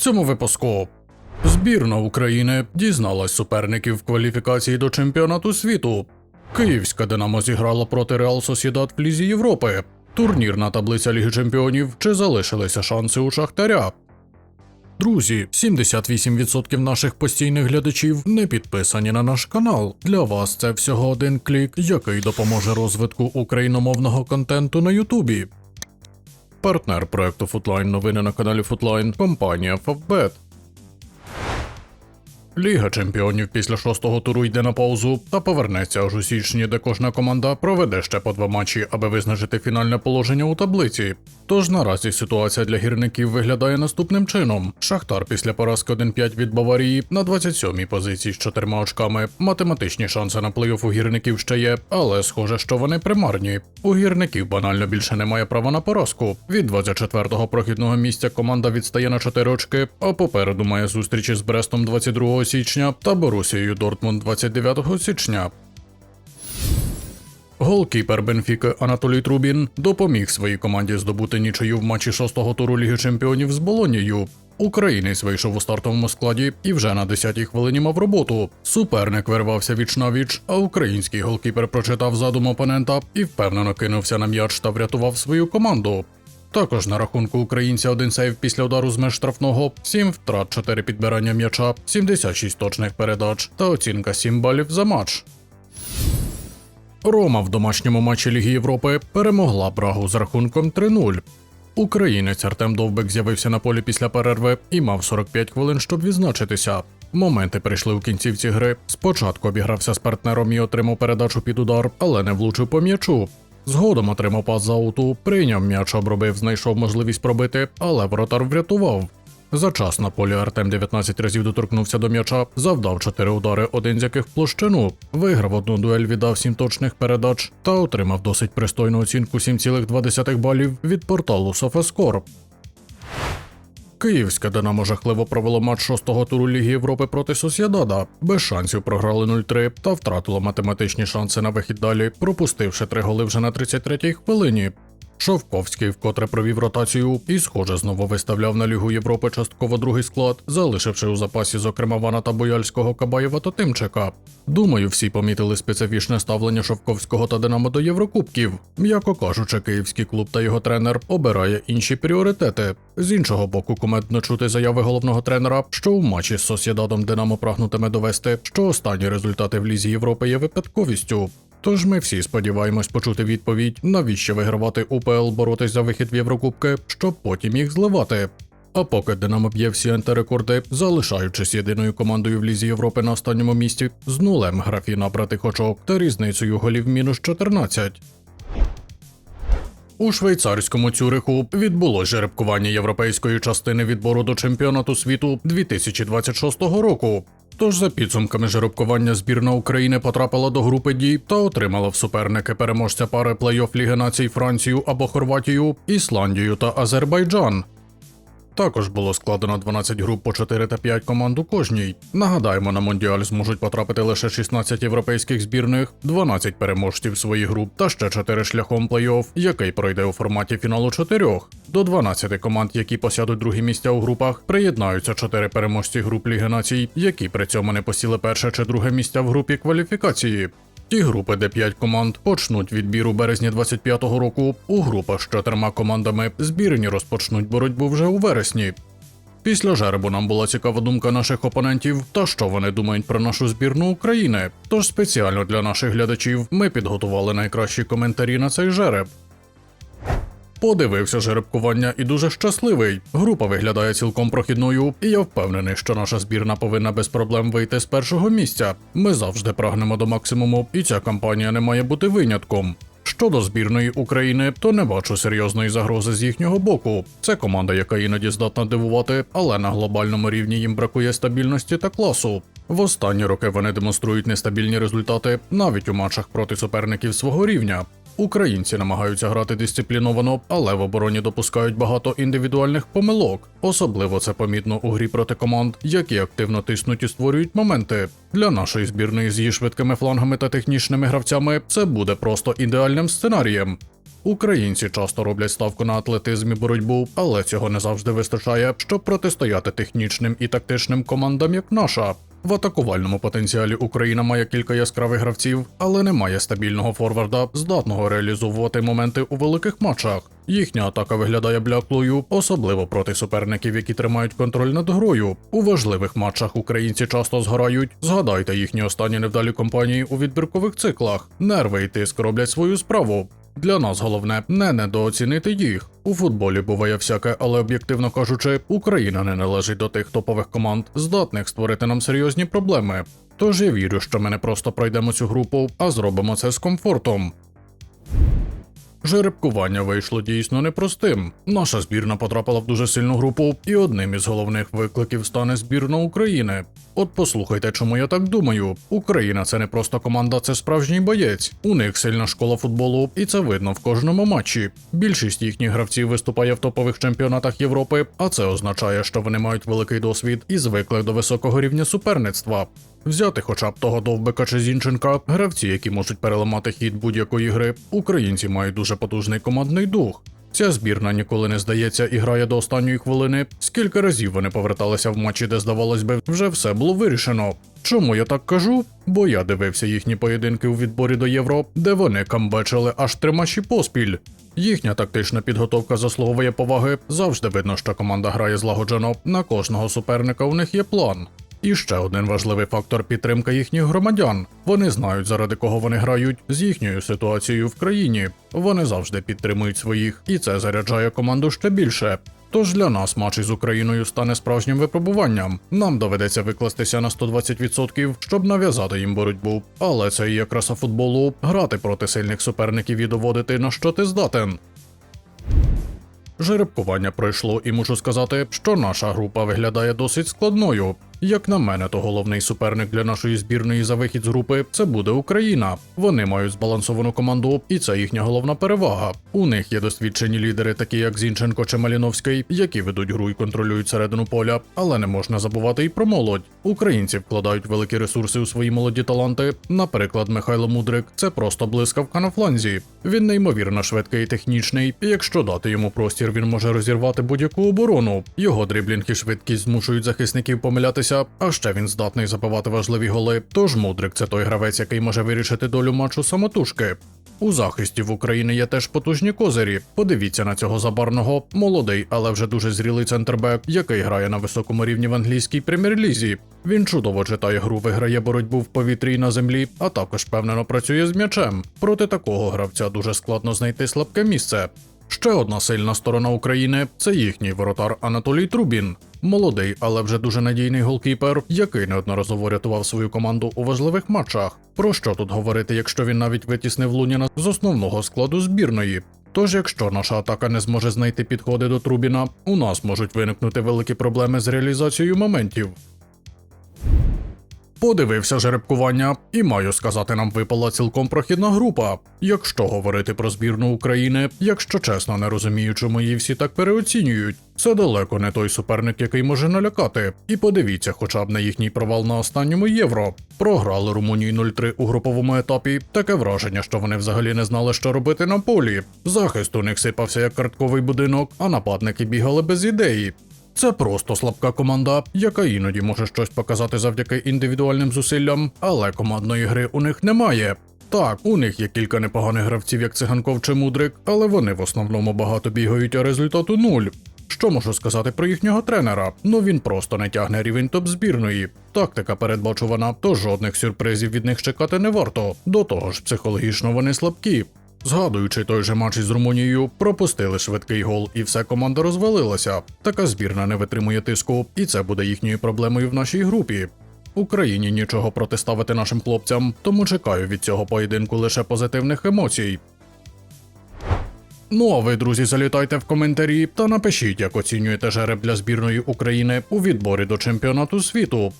цьому випуску. Збірна України дізналась суперників в кваліфікації до чемпіонату світу. Київська Динамо зіграла проти Реал Сосідат в Лізі Європи. Турнірна таблиця Ліги Чемпіонів чи залишилися шанси у Шахтаря. Друзі, 78% наших постійних глядачів не підписані на наш канал. Для вас це всього один клік, який допоможе розвитку україномовного контенту на Ютубі. Партнер проекту Футлайн новини на каналі Футлайн компанія Фавбет. Ліга чемпіонів після шостого туру йде на паузу та повернеться аж у січні, де кожна команда проведе ще по два матчі, аби визначити фінальне положення у таблиці. Тож наразі ситуація для гірників виглядає наступним чином: Шахтар після поразки 1-5 від Баварії на 27-й позиції з чотирма очками. Математичні шанси на плей-офф у гірників ще є, але схоже, що вони примарні. У гірників банально більше немає права на поразку. Від 24-го прохідного місця команда відстає на 4 очки, а попереду має зустрічі з Брестом 22 січня та Борусією Дортмунд 29 січня. Голкіпер Бенфіки Анатолій Трубін допоміг своїй команді здобути нічию в матчі шостого туру Ліги Чемпіонів з Болонією. Українець вийшов у стартовому складі і вже на 10-й хвилині мав роботу. Суперник вирвався віч на віч, а український голкіпер прочитав задум опонента і впевнено кинувся на м'яч та врятував свою команду. Також на рахунку українця один сейв після удару з меж штрафного, 7 втрат, 4 підбирання м'яча, 76 точних передач та оцінка 7 балів за матч. Рома в домашньому матчі Ліги Європи перемогла Брагу з рахунком 3-0. Українець Артем Довбек з'явився на полі після перерви і мав 45 хвилин, щоб відзначитися. Моменти прийшли у кінцівці гри. Спочатку обігрався з партнером і отримав передачу під удар, але не влучив по м'ячу. Згодом отримав пас за ауту, прийняв м'яч, обробив, знайшов можливість пробити, але воротар врятував. За час на полі Артем 19 разів доторкнувся до м'яча, завдав 4 удари, один з яких в площину, виграв одну дуель, віддав 7 точних передач та отримав досить пристойну оцінку 7,2 балів від порталу Софаскор. Київське Динамо жахливо провело матч шостого туру Ліги Європи проти Сосєдада. Без шансів програли 0-3 та втратило математичні шанси на вихід далі, пропустивши три голи вже на 33-й хвилині. Шовковський вкотре провів ротацію і, схоже, знову виставляв на Лігу Європи частково другий склад, залишивши у запасі, зокрема, Вана та Бояльського Кабаєва та Тимчика. Думаю, всі помітили специфічне ставлення Шовковського та Динамо до Єврокубків. М'яко кажучи, київський клуб та його тренер обирає інші пріоритети. З іншого боку, кумедно чути заяви головного тренера, що у матчі з Сосєдадом Динамо прагнутиме довести, що останні результати в Лізі Європи є випадковістю. Тож ми всі сподіваємось почути відповідь, навіщо вигравати УПЛ боротись за вихід в Єврокубки, щоб потім їх зливати. А поки Динамо б'є всі антирекорди, залишаючись єдиною командою в Лізі Європи на останньому місці, з нулем графі набратих очок та різницею голів мінус 14. У швейцарському Цюриху відбулось жеребкування європейської частини відбору до чемпіонату світу 2026 року. Тож за підсумками жеребкування збірна України потрапила до групи дій та отримала в суперники переможця пари плей-офф Ліги націй Францію або Хорватію, Ісландію та Азербайджан. Також було складено 12 груп по 4 та 5 команд у кожній. Нагадаємо, на Мондіаль зможуть потрапити лише 16 європейських збірних, 12 переможців своїх груп та ще 4 шляхом плей-офф, який пройде у форматі фіналу 4. До 12 команд, які посядуть другі місця у групах, приєднаються 4 переможці груп Ліги націй, які при цьому не посіли перше чи друге місця в групі кваліфікації. Ті групи, де 5 команд почнуть відбір у березні 25-го року. У групах з чотирма командами збірні розпочнуть боротьбу вже у вересні. Після жеребу нам була цікава думка наших опонентів та що вони думають про нашу збірну України. Тож спеціально для наших глядачів ми підготували найкращі коментарі на цей жереб. Подивився жеребкування і дуже щасливий. Група виглядає цілком прохідною, і я впевнений, що наша збірна повинна без проблем вийти з першого місця. Ми завжди прагнемо до максимуму, і ця кампанія не має бути винятком. Щодо збірної України, то не бачу серйозної загрози з їхнього боку. Це команда, яка іноді здатна дивувати, але на глобальному рівні їм бракує стабільності та класу. В останні роки вони демонструють нестабільні результати навіть у матчах проти суперників свого рівня. Українці намагаються грати дисципліновано, але в обороні допускають багато індивідуальних помилок. Особливо це помітно у грі проти команд, які активно тиснуть і створюють моменти. Для нашої збірної з її швидкими флангами та технічними гравцями це буде просто ідеальним сценарієм. Українці часто роблять ставку на атлетизм і боротьбу, але цього не завжди вистачає, щоб протистояти технічним і тактичним командам, як наша. В атакувальному потенціалі Україна має кілька яскравих гравців, але не має стабільного форварда, здатного реалізовувати моменти у великих матчах. Їхня атака виглядає бляклою, особливо проти суперників, які тримають контроль над грою. У важливих матчах українці часто згорають. Згадайте їхні останні невдалі компанії у відбіркових циклах. Нерви і тиск роблять свою справу. Для нас головне не недооцінити їх. У футболі буває всяке, але об'єктивно кажучи, Україна не належить до тих топових команд, здатних створити нам серйозні проблеми. Тож я вірю, що ми не просто пройдемо цю групу, а зробимо це з комфортом. Жеребкування вийшло дійсно непростим. Наша збірна потрапила в дуже сильну групу, і одним із головних викликів стане збірна України. От послухайте, чому я так думаю. Україна це не просто команда, це справжній боєць. У них сильна школа футболу, і це видно в кожному матчі. Більшість їхніх гравців виступає в топових чемпіонатах Європи, а це означає, що вони мають великий досвід і звикли до високого рівня суперництва. Взяти хоча б того довбика чи Зінченка, гравці, які можуть переламати хід будь-якої гри, українці мають дуже потужний командний дух. Ця збірна ніколи не здається і грає до останньої хвилини. Скільки разів вони поверталися в матчі, де здавалось би, вже все було вирішено. Чому я так кажу? Бо я дивився їхні поєдинки у відборі до євро, де вони камбечили аж три матчі поспіль. Їхня тактична підготовка заслуговує поваги. Завжди видно, що команда грає злагоджено. На кожного суперника у них є план. І ще один важливий фактор підтримка їхніх громадян. Вони знають, заради кого вони грають, з їхньою ситуацією в країні. Вони завжди підтримують своїх, і це заряджає команду ще більше. Тож для нас матч із Україною стане справжнім випробуванням. Нам доведеться викластися на 120%, щоб нав'язати їм боротьбу. Але це і є краса футболу грати проти сильних суперників і доводити на що ти здатен. Жеребкування пройшло, і мушу сказати, що наша група виглядає досить складною. Як на мене, то головний суперник для нашої збірної за вихід з групи це буде Україна. Вони мають збалансовану команду, і це їхня головна перевага. У них є досвідчені лідери, такі як Зінченко чи Маліновський, які ведуть гру і контролюють середину поля, але не можна забувати і про молодь. Українці вкладають великі ресурси у свої молоді таланти. Наприклад, Михайло Мудрик це просто блискавка на фланзі. Він неймовірно швидкий і технічний, якщо дати йому простір, він може розірвати будь-яку оборону. Його дріблінг і швидкість змушують захисників помилятися, а ще він здатний забивати важливі голи. Тож Мудрик це той гравець, який може вирішити долю матчу самотужки. У захисті в Україні є теж потужні козирі. Подивіться на цього забарного, молодий, але вже дуже зрілий центрбек, який грає на високому рівні в англійській прем'єр-лізі. Він чудово читає гру, виграє боротьбу в повітрі і на землі, а також впевнено працює з м'ячем. Проти такого гравця дуже складно знайти слабке місце. Ще одна сильна сторона України це їхній воротар Анатолій Трубін. Молодий, але вже дуже надійний голкіпер, який неодноразово рятував свою команду у важливих матчах. Про що тут говорити, якщо він навіть витіснив Луніна з основного складу збірної? Тож, якщо наша атака не зможе знайти підходи до Трубіна, у нас можуть виникнути великі проблеми з реалізацією моментів. Подивився жеребкування, і маю сказати, нам випала цілком прохідна група. Якщо говорити про збірну України, якщо чесно, не розумію, чому її всі так переоцінюють. Це далеко не той суперник, який може налякати. І подивіться, хоча б на їхній провал на останньому євро. Програли Румунії 0-3 у груповому етапі. Таке враження, що вони взагалі не знали, що робити на полі. Захист у них сипався як картковий будинок, а нападники бігали без ідеї. Це просто слабка команда, яка іноді може щось показати завдяки індивідуальним зусиллям, але командної гри у них немає. Так, у них є кілька непоганих гравців, як циганков чи мудрик, але вони в основному багато бігають, а результату нуль. Що можу сказати про їхнього тренера? Ну він просто не тягне рівень топ збірної. Тактика передбачувана, то жодних сюрпризів від них чекати не варто. До того ж, психологічно вони слабкі. Згадуючи той же матч із Румунією, пропустили швидкий гол, і все команда розвалилася. Така збірна не витримує тиску, і це буде їхньою проблемою в нашій групі. Україні нічого протиставити нашим хлопцям, тому чекаю від цього поєдинку лише позитивних емоцій. Ну а ви, друзі, залітайте в коментарі та напишіть, як оцінюєте жереб для збірної України у відборі до чемпіонату світу.